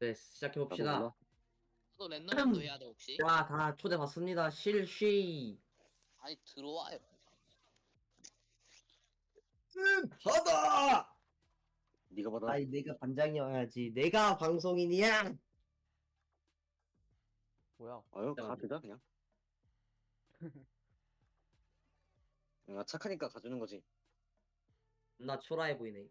네, 시작해 나도 봅시다. 몰라. 또 랜덤도 해야 돼 혹시? 자, 다 초대 받습니다. 실시. 아니 들어와요. 받아. 네가 받아. 아이, 내가 반장이어야지. 내가 방송인이야. 뭐야? 아유 진짜 가드다 그냥. 내가 착하니까 가주는 거지. 나 초라해 보이네.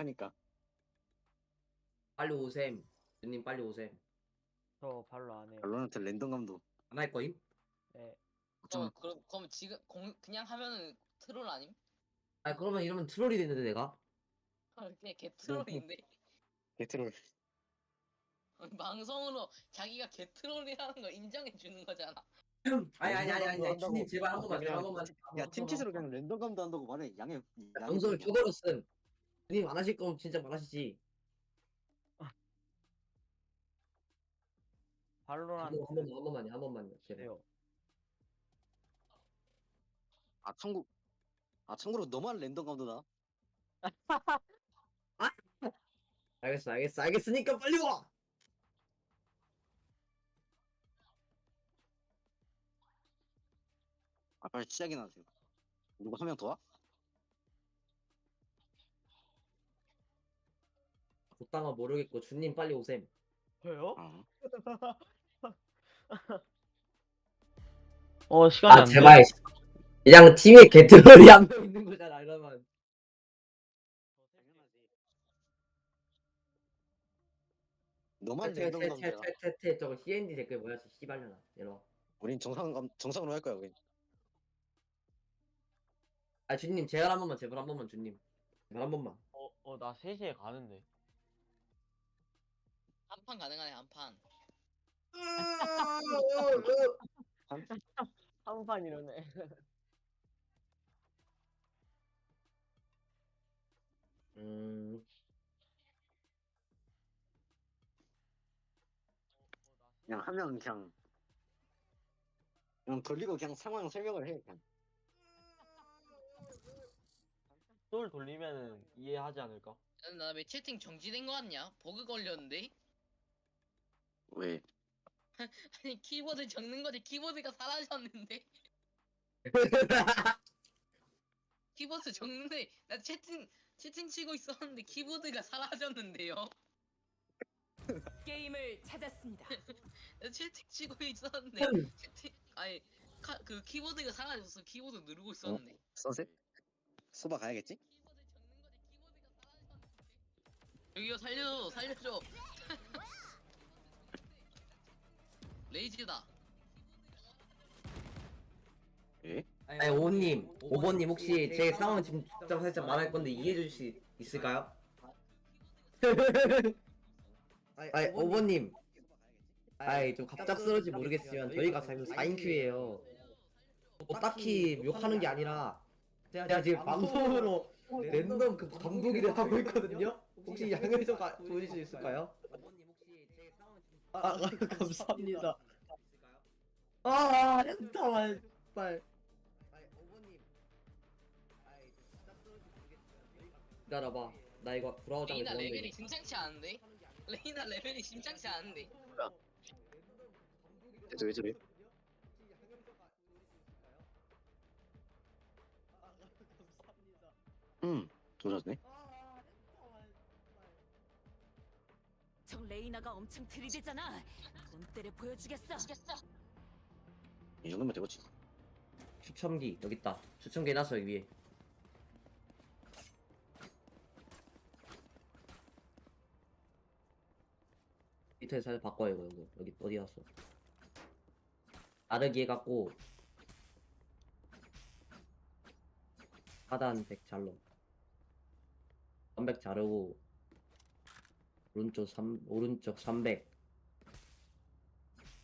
하니까. 빨리 오셈. 누님 빨리 오셈. 저 발로 안 해요. 발로한테 랜덤 감도. 안 할 거임? 네. 어, 그럼 그럼 지금 공, 그냥 하면은 트롤 아님? 아, 그러면 이러면 트롤이 되는데 내가. 그냥 개 트롤인데 게트롤. 방송으로 자기가 개 트롤이라는 걸 인정해 주는 거잖아. 아니 아니 아니 아니. 주님 제발 한 번만 제발 한 번만. 야 팀치스로 그냥 랜덤 감도 한다고 말해. 양해. 양해 방송을 좀 초대로 쓴. 누님 안 하실 거면 진짜. 발로란 한, 번, 한 번만 한 번만요 한 번만요. 제발. 돼요. 아 참고. 아 참고로 너만 랜덤 감도 나. 알겠어 알겠어 알겠으니까 빨리 와. 아 빨리 시작이나 하세요. 누구 한 명 더 와? 곧다가 모르겠고 주님 빨리 오셈. 아. 어 시간이 아 안 돼. 제발. 그냥 팀에 개트롤이 한 명 있는 거잖아 이러면. 너만 나. 퇴퇴퇴퇴퇴 저거 CND 댓글 뭐야 저 씨발려나 이러. 우린 정상 정상으로 할 거야 우린. 아 주님 제발 한 번만 제발 한 번만 주님. 제발 한 번만. 어, 어, 나 3시에 가는데. 한판 가능하네 한 판. 한판 이러네. 음. 그냥 한 명 그냥. 그냥 돌리고 그냥 상황 설명을 해 그냥. 똘 돌리면은 이해하지 않을까? 나왜 채팅 정지된 거 같냐? 버그 걸렸는데? 왜? 아니 키보드 적는 거지 키보드가 사라졌는데? 키보드 적는데 나 채팅 채팅 치고 있었는데 키보드가 사라졌는데요? 게임을 찾았습니다. 나 채팅 치고 있었는데 채팅 아니 카, 그 키보드가 사라졌어 키보드 누르고 있었는데 선셋? 소바 가야겠지? 여기요 살려줘 살려줘 레이즈다 예? 아니 오님 오버님 혹시 제 상황 지금 살짝 살짝 말할 건데 이해해 주실 수 있을까요? 아니 오버님 아이 좀 갑작스러운지 모르겠지만 저희가 지금 4인 큐예요. 뭐 딱히 욕하는 게 아니라 제가 지금 방송으로 랜덤 그 감독일을 하고 있거든요. 혹시 양해 좀 가- 보여줄 수 있을까요? 아, 아 감사합니다. 아 잠깐만 빨. 기다려봐. 나 이거 브라우저에 레이나 넣었는데. 레벨이 심상치 않은데? 레이나 레벨이 심상치 않은데? 왜 저래? 응 조졌네 저 레이나가 엄청 들이대잖아. 본때를 보여주겠어. 이 정도면 되겠지 추첨기 여기 있다. 추첨기 해놨어 여기 위에. 밑에 살짝 바꿔요 이거 이거 여기 어디 갔어? 나르기 해갖고 하단 100 잘로 선백 자르고 오른쪽 3 오른쪽 300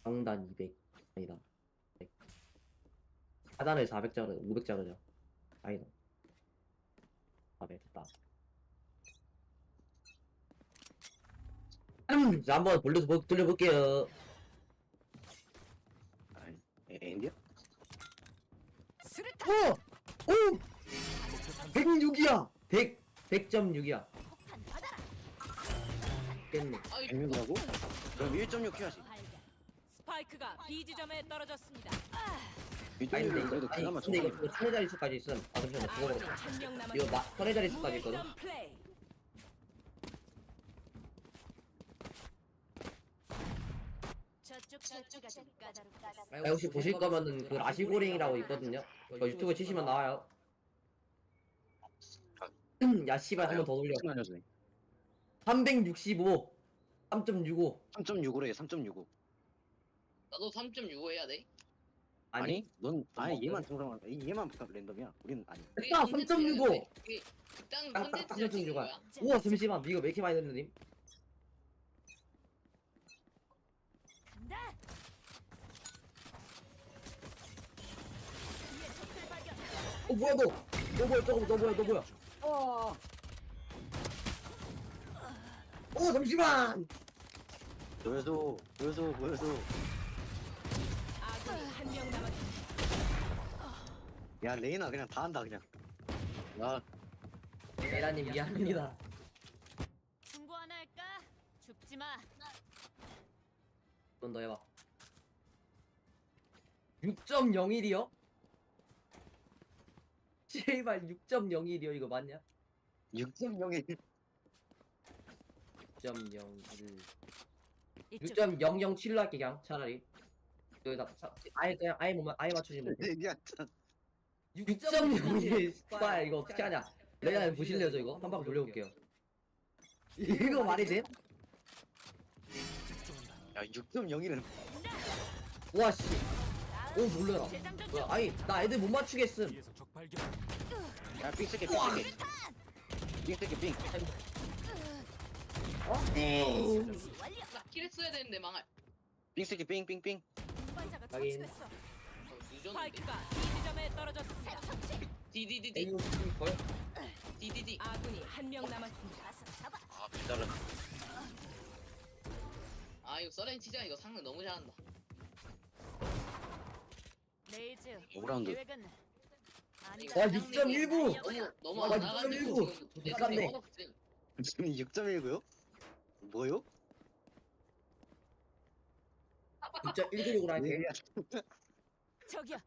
상단 200 아니다. 100 하단을 400 자르 500 자르자. 아니다. 400 됐다. 자 한번 돌려서 보- 돌려볼게요. 아이 에- 엔디야? 오! 오! 106이야! 100 100.6이야. 폭탄 받아라. 깼네 아이 106이라고? 그럼 1.6 해야지. 발견. 스파이크가 B 지점에 떨어졌습니다. 아니 1.6이 근데 그래도 이거 그나마 근데 이거 선의 자릿수까지 있음 아 잠시만요 그거 아군이 한명 이거. 마 선의 자릿수까지 있거든 무회전 플레이. 저쪽 저쪽가 좀 까다롭다. 아, 혹시 보실 거면은 그 라시고링이라고 있거든요 저 유튜브 치시면 나와요 야 씨발 한 번 더 돌려 잠깐만요, 365 3.65 3.65래 3.65. 나도 3.65 해야 돼. 아니 아니, 넌 아니 뭐, 얘만 정상한 얘만 랜덤이야. 우리는 아니. 됐다 컨텐츠였는데 3.65 그게 일단 딱, 딱, 딱 컨텐츠를 찍는 3.65야. 거야. 우와 잠시만 이거 왜 이렇게 많이 됐는데 간다. 뒤에 적들 발견. 어 뭐야 너? 너 뭐야 저거 너 뭐야 너 뭐야? 어 잠시만. 보여줘, 보여줘, 보여줘. 아군이 한 명 남았습니다. 야 레이나 그냥 다 한다 그냥. 야 에라님 미안합니다. 충고 하나 할까? 죽지 마. 넌 너 해봐. 6.01이요? 제발 6.01이요 이거 맞냐? 6.01. 6.01이 쪽. 6.007로 할게 그냥 차라리. 여기다 차- 아예 그냥 아예 못 아예 돼 얘기하자. 6.01 스파야 이거 어떻게 하냐? 레이나 보실래요 저 이거? 한 바퀴 돌려볼게요. 이거 말이 돼? 야 6.01은 와씨. 오 놀래라. 재장전 뭐야 중. 아니 나 애들 못 맞추겠음. 야 삥. 처치 완료. 나 킬했어야 되는데 망할. 삥새끼 삥삥삥. 운반자가 확인. 처치됐어. 어, 늦었는데. 스파이크가 B 지점에 떨어졌습니다. 디디디디 이거 걸? 디디디. 아군이 한 명 남았습니다. 가서 잡아. 아 기다려. 아 이거 서렌 치자 이거 상대 너무 잘한다. 레이즈. 오라운드. 계획은 아니. 와, 6.19. 너무 너무 와, 안 나가지고 6.19. 지금 내 깎네. 손이 뻗었어. 지금 6.19요? 뭐요? 6.196으로 할게 얘기야. 저기요.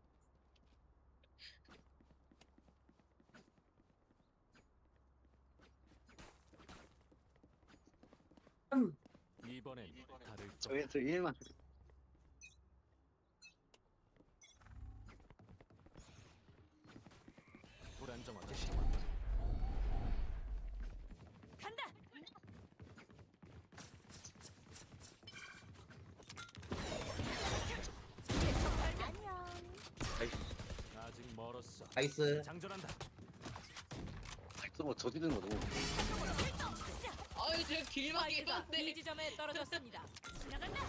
이번엔 다를 것 저에서 1만. 불안정하다. 간다. 안녕. 아직 멀었어. 나이스 장전한다. 뭐 저지든 거 너무. 아유 제가 길막이 스파이크가 B 해봤네. 지점에 떨어졌습니다. 지나간다.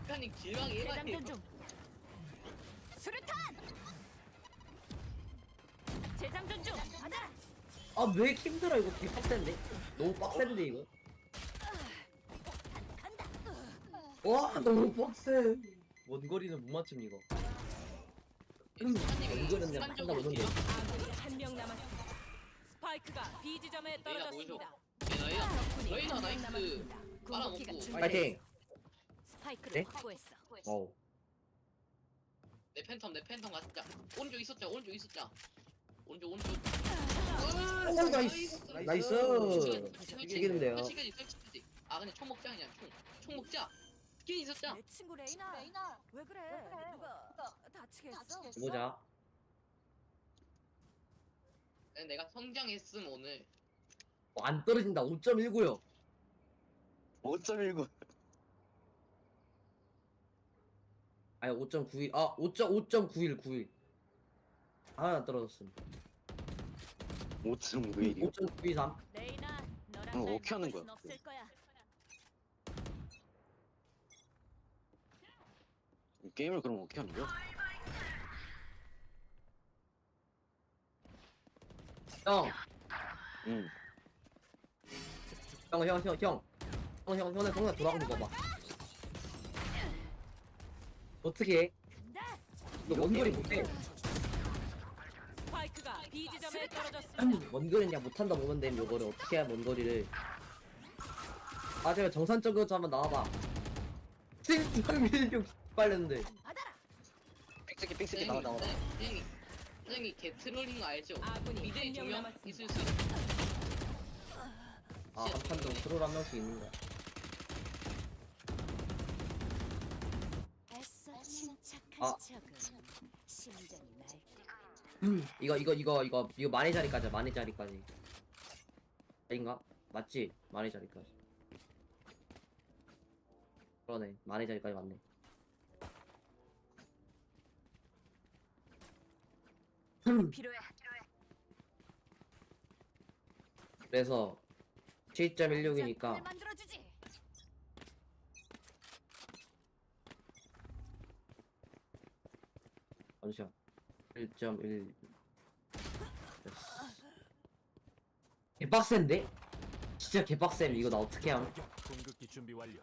북한이 길막이. 재장전 중. 수류탄. 재장전 중. 받아. 아왜 이렇게 힘들어 이거 되게 빡센데 너무 빡센데 이거 간다. 와 너무 빡세 원거리는 못 맞춤 이거 원거리는 그냥 한다 오는데 아군이 한 명 남았습니다. 스파이크가 B 지점에 떨어졌습니다. 레이나 적군이 레이나 한명 나이스. 남았습니다. 궁극기가 빨아먹고. 파이팅 스파이크를 네? 확보했어. 어우 내 팬텀 내 팬텀 가자. 오른쪽 있었자 오른쪽 있었자. 오른쪽 오른쪽. 오 나이스 나이스 이기는데요 설치지. 아 근데 총 먹자 그냥 총. 총 먹자. 스킨 있었자. 내 친구 레이나. 왜 그래? 누가 다치겠어? 보자 근데 내가 성장했음 오늘. 어, 안 떨어진다 5.19요 5.19. 아니 5.91 아 5.5.91 91 하나 떨어졌음 5.91이요? 5.923 레이나, 너랑 어, 날 어떻게 하는 막을 거야? 순 없을 거야. 게임을 그럼 어떻게 하는 거야? 형 응. 형, 형, 형, 형. 형, 형, 형네 동네 돌아가는 거 봐. 어떻게 해? 너 원거리 못해. 스파이크가 B 지점에 떨어졌습니다. 먼 거리냐 못한다 보면 됨 요거를 어떻게 해야 먼 거리를 아 제가 정상적으로 좀 한번 나와봐 생명mil력 빨렸는데 삑새끼 삑새끼 나와 나와 선생님 선생님 개 트롤인 거 알죠? 아군이 미드에 한명 두명 남았습니다. 있을 수 있어 아 한판 좀 트롤 한 명씩 있는 거야 애써 침착한 아. 척은 심장이 날 이거 이거 이거 이거 이거 마네 자리까지 마네 자리까지 아닌가? 맞지? 마네 자리까지 그러네 마네 자리까지 맞네 필요해. 그래서 7.16이니까 만들어 주지. 잠시만 1.1 개빡센데? 진짜 개빡셈 이거 나 어떻게 함 공격기 준비 완료.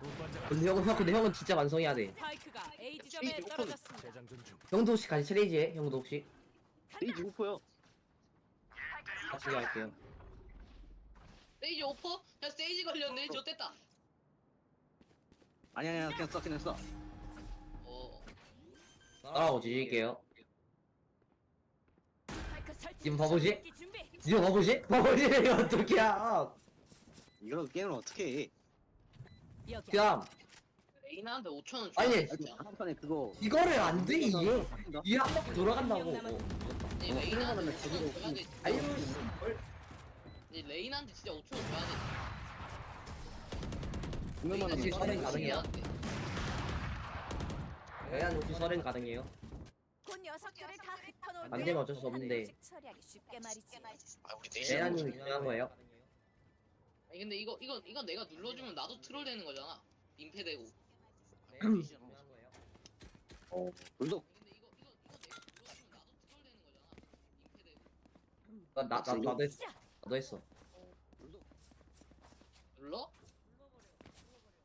운반자가 근데 형은 형 근데 형은 진짜 완성해야 돼 스파이크가 A 지점에 중. 형도 혹시 같이 트레이지 해? 형도 혹시? 레이지 오퍼요 같이 할게요 세이지 오퍼? 야 세이지 걸렸네 저 뗐다 아니 아니야 그냥 써 그냥 써어 지질게요 스파이크 설치. 지금. 니가 봐보지? 봐보지 이거 어떻게 야 이거 게임을 어떻게 해여 기. 그냥 레이나한테 5천원 아니, 줘야 아니 진짜 한 판에 그거 이거를 안 돼 이게 바뀐다. 이게 한 바퀴 돌아간다고. 아니, 어, 레이나한테 그러면은 5천원 제대로 줘야 돼 알려줄 진짜. 수 있걸? 아니, 레이나한테 진짜 5천원 줘야 돼 분명만 혹시 하면 선행 가능해요? 레안 혹시 설엔 가능해요? 그 녀석들을 다 흩어놓을 안 되면 어쩔 수 없는데. 처리하기 쉽게 말이지. 아 우리 넷이 레안님이 중요한 거예요? 아니 근데 이거 이거 이거 내가 눌러주면 나도 트롤 되는 거잖아 민폐되고 어 불독 근데 이거 이거 이거 내가 눌러주면 나도 트롤 되는 거잖아 민폐되고 나, 나, 나, 나도 했어. 나도 했어. 불독 눌러?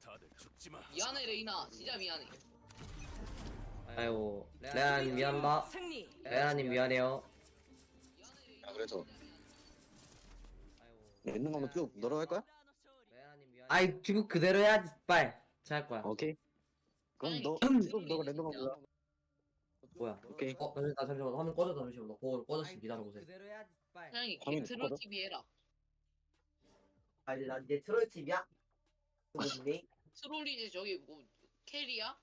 다들 죽지 마. 미안해 레이나. 진짜 미안해. 아이고 레안 미안하다. 승리. 레안님 미안해요. 아 그래서 있는 거면 쭉 늘어갈 거야? 아이 중국 그대로 해야지 빨. 잘할 거야. 오케이 그럼 너쭉 너가 랜덤 하고 야 뭐야 오케이 어? 나, 나 잠시만 화면 꺼졌다 잠시만 나 그거 꺼졌어 사장님 화면이 트롤 꺼져? TV 해라 아 이제 나 이제 트롤 팀이야? 뭐니? 트롤 이제 저기 뭐 캐리야?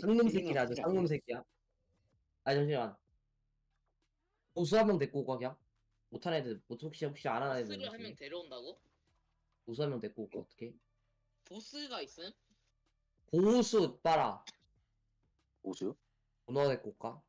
상놈 새끼라 하죠 상놈 새끼야 아 잠시만 보수 한 명 데리고 올까 그냥? 못하는 애들 못 혹시 혹시 안 하는 애들 보스를 한 명 데려온다고? 보수 한 명 데리고 올까 어떻게? 보스가 있음? 보수 빨아 오수 문어 데리고 올까?